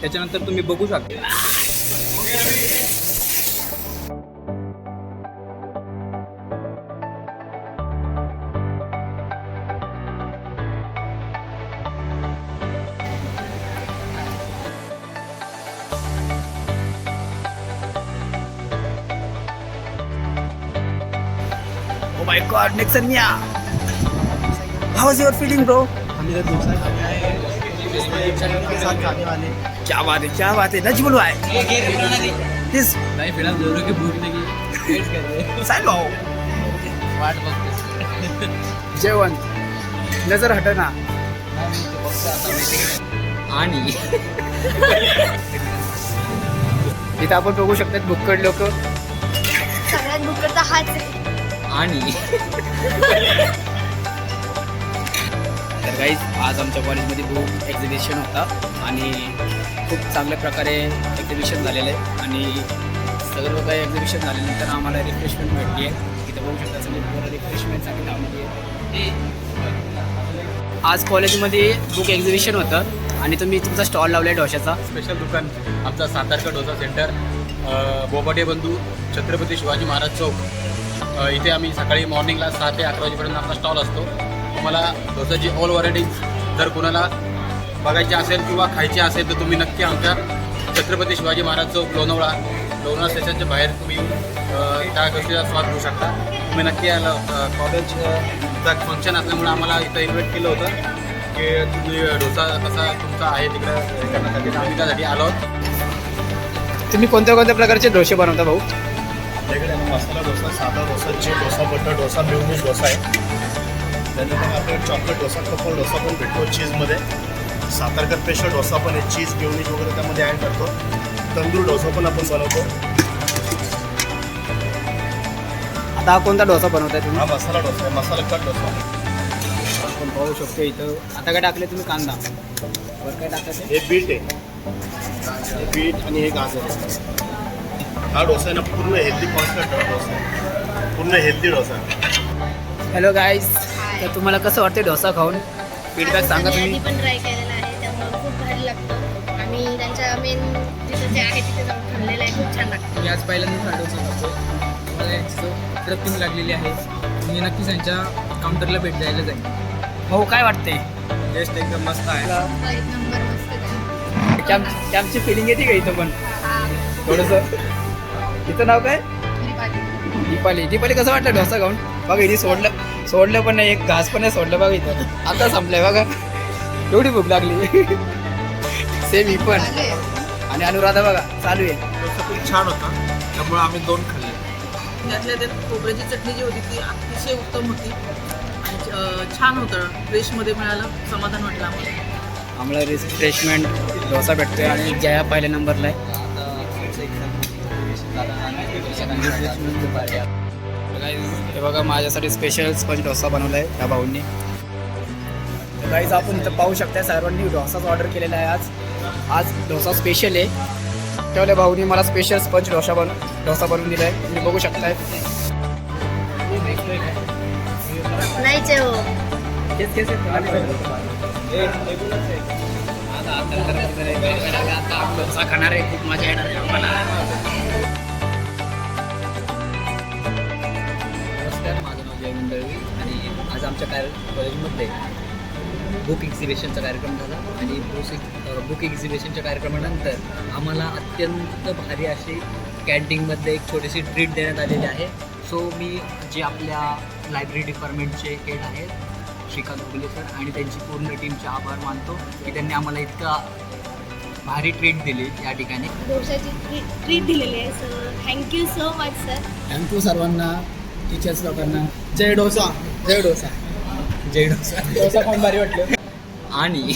त्याच्यानंतर तुम्ही बघू शकता Oh my god, Nixon Mia. How was your feeling, bro? के साथ वाले क्या बात है क्या बात है नजमुल भाई दिस नाही फिलहाल जरूर की भूक लगी। वेट कर रहे साहेब भाऊ वाट बघते जेवण। नजर हटना। आणि इथं आपण बघू शकतात भुक्कड लोक. सगळ्यात बुकडचा हाच आणि तर काहीच आज आमच्या कॉलेजमध्ये बुक एक्झिबिशन होता आणि खूप चांगल्या प्रकारे एक्झिबिशन झालेलं आहे. आणि सगळं काही एक्झिबिशन झाल्यानंतर आम्हाला रिफ्रेशमेंट भेटली आहे. तिथं बघू शकता सगळी पूर्ण रिफ्रेशमेंटसाठी लावलेली आहे आज कॉलेजमध्ये बुक एक्झिबिशन होतं आणि तुम्ही तुमचा स्टॉल लावला आहे डोशाचा स्पेशल दुकान आमचा सातारका डोसा सेंटर बोबाटे बंधू छत्रपती शिवाजी महाराज चौक. इथे आम्ही सकाळी मॉर्निंगला सहा ते अकरा वाजेपर्यंत आपला स्टॉल असतो. तुम्हाला डोसाची ऑल व्हरायटीज जर कोणाला बघायची असेल किंवा खायची असेल तर तुम्ही नक्की आमच्या छत्रपती शिवाजी महाराज चौक लोणावळा लोणावळा स्टेशनच्या बाहेर तुम्ही त्या गोष्टीचा स्वाद घेऊ शकता. तुम्ही नक्की अ, कॉलेजचा फंक्शन असल्यामुळे आम्हाला इथं इन्व्हाइट केलं होतं की तुम्ही डोसा कसा तुमचा आहे तिकडं करण्यासाठी. आम्ही त्यासाठी आलो आहोत. तुम्ही कोणत्या कोणत्या प्रकारचे डोसे बनवता भाऊ? आपल्याकडे मसाला डोसा साधा dosa cheese dosa butter dosa mayonnaise dosa आहे. त्यानंतर आपल्याकडे चॉकलेट डोसा कपल डोसा पण भेटतो चीजमध्ये सातारकर स्पेशल डोसा पण आहे चीज मेवनीज वगैरे त्यामध्ये ॲड करतो. तंदूर डोसा पण आपण बनवतो. आता हा कोणता डोसा बनवताय तुम्ही? हा मसाला डोसा आहे मसाला कट डोसा. आपण पाहू शकतो इथं. आता काय टाकले तुम्ही? कांदा. वर काय टाकायचं हे बीट आहे. हे बीट आणि हे गाजर. हा डोसा आहे ना पूर्ण हेल्दी कॉन्सेप्ट डोसा आहे. पूर्ण हेल्दी डोसा हॅलो गाईज तर तुम्हाला कसं वाटतं डोसा खाऊन? फीडबॅक सांगा तुम्ही. पण ट्राय केलेला आहे. त्यामुळे खूप भारी लागतो. आम्ही त्यांच्या मेन जिथं जे आहे तिथे जाऊन खाल्लेलं आहे. खूप छान लागतं. मी आज पहिल्यांदा हा डोसा खातो मला यांची प्रतिम लागलेली आहे. मी नक्कीच यांच्या काउंटरला भेट द्यायला जाईल हो काय वाटते टेस्ट एकदम मस्त आहे. एक नंबर मस्त. कॅम्प कॅम्पची फिलिंग येते का इथं पण? हा, थोडंसं तिचं नाव काय? ही. दीपाली. दीपाली कसं वाटलं डोसा खाऊन? बघा इथे सोडलं सोडलं पण नाही एक घास पण नाही सोडलं बघा इथं. आता संपलंय बघा. एवढी भूक लागली. सेम ही पण. आणि अनुराधा बघा चालू आहे. खूप छान होता. त्यामुळे आम्ही दोन खाल्ले. त्यातल्या त्यात खोबऱ्याची चटणी जी होती ती अतिशय उत्तम होती. आणि छान होतं. फ्रेशमध्ये मिळालं समाधान वाटलं आम्हाला. आम्हाला रिफ्रेशमेंट डोसा भेटतोय आणि जया पहिल्या नंबरला आहे. हे बघा माझ्यासाठी स्पेशल स्पंज डोसा बनवला आहे त्या भाऊंनी तर काहीच आपण इथं पाहू शकता सर्वांनी डोसाच ऑर्डर केलेला आहे आज आज डोसा स्पेशल आहे तेवढ्या भाऊनी मला special sponge dosa bun dosa बनवून दिला आहे तुम्ही बघू शकताय हो आहे खूप मजा येणार दळवी आणि आज आमच्या काय कॉलेजमध्ये बुक एक्झिबिशनचा कार्यक्रम झाला आणि बुक बुक एक्झिबिशनच्या कार्यक्रमानंतर आम्हाला अत्यंत भारी अशी कॅन्टीनमध्ये एक छोटीशी ट्रीट देण्यात आलेली आहे. सो मी जे आपल्या लायब्ररी डिपार्टमेंटचे हेड आहेत श्रीकांत उगले सर आणि त्यांची पूर्ण टीमचे आभार मानतो की त्यांनी आम्हाला इतका भारी ट्रीट दिली या ठिकाणी. डोशाची ट्रीट दिलेली आहे so thank you so much sir thank you सर्वांना. टीचर्स लोकांना. जय डोसा. जय डोसा. जय डोसा. डोसा खाऊन भारी वाटलं. आणि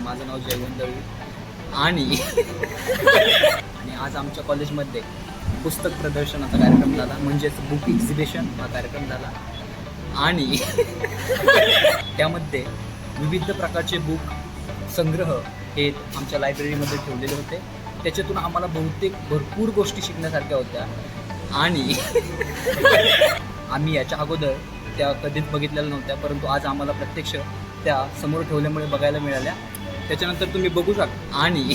माझं नाव जयवंत दळवी. आणि आणि आज आमच्या कॉलेजमध्ये पुस्तक प्रदर्शनाचा कार्यक्रम झाला. म्हणजेच बुक एक्झिबिशन हा कार्यक्रम झाला. आणि त्यामध्ये विविध प्रकारचे बुक संग्रह हे आमच्या लायब्ररीमध्ये ठेवलेले होते. त्याच्यातून आम्हाला बहुतेक भरपूर गोष्टी शिकण्यासारख्या होत्या. आणि आम्ही याच्या अगोदर त्या कधीच बघितलेल्या नव्हत्या परंतु आज आम्हाला प्रत्यक्ष त्या समोर ठेवल्यामुळे बघायला मिळाल्या. त्याच्यानंतर तुम्ही बघू शकता आणि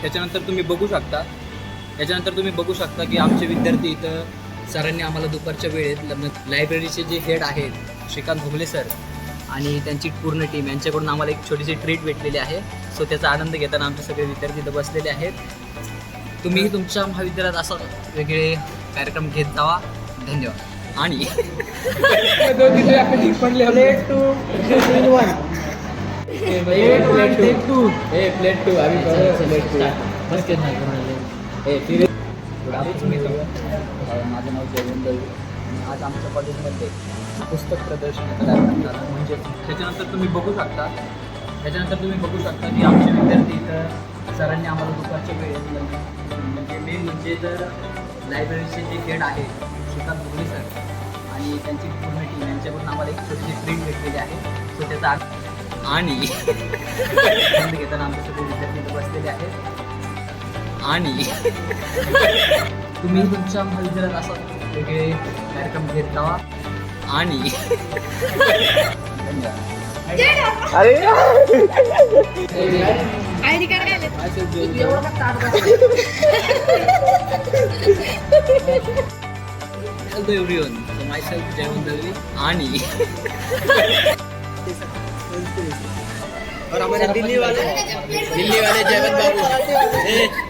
त्याच्यानंतर तुम्ही बघू शकता त्याच्यानंतर तुम्ही बघू शकता की आमचे विद्यार्थी इथं सरांनी आम्हाला दुपारच्या वेळेत लग्न लायब्ररीचे जे हेड आहेत श्रीकांत भोगले सर आणि त्यांची पूर्ण टीम यांच्याकडून आम्हाला एक छोटीशी ट्रीट भेटलेली आहे. सो त्याचा आनंद घेताना आमचे सगळे विद्यार्थी इथं बसलेले आहेत. तुम्हीही तुमच्या महाविद्यालयात असं वेगळे कार्यक्रम घेत जावा. धन्यवाद. आणि माझं नाव जयवंत आज आमच्या कॉलेजमध्ये पुस्तक प्रदर्शन कार्यक्रम म्हणजे त्याच्यानंतर तुम्ही बघू शकता. त्याच्यानंतर तुम्ही बघू शकता की आमचे विद्यार्थी इथं सरांनी आम्हाला दुपारच्या वेळेत म्हणजे, म्हणजे मेन म्हणजे तर लायब्ररीचे जे हेड आहे श्रीकांत भुगले सर आणि त्यांची पूर्ण टीम यांच्याकडून आम्हाला एक छोटीशी प्रिंट भेटलेली आहे. सो त्याचा आणि घेताना आमचे सगळे विद्यार्थी इथं बसलेले आहेत. आणि तुम्ही तुमच्या महाविद्यालयात असा वेगळे कार्यक्रम घेत जावा आणि धन्यवाद आयडी कार्ड काय आले hello everyone so myself Jaywant Dalvi आणि दिल्ली वाले दिल्ली वाले जयवंत बाबू।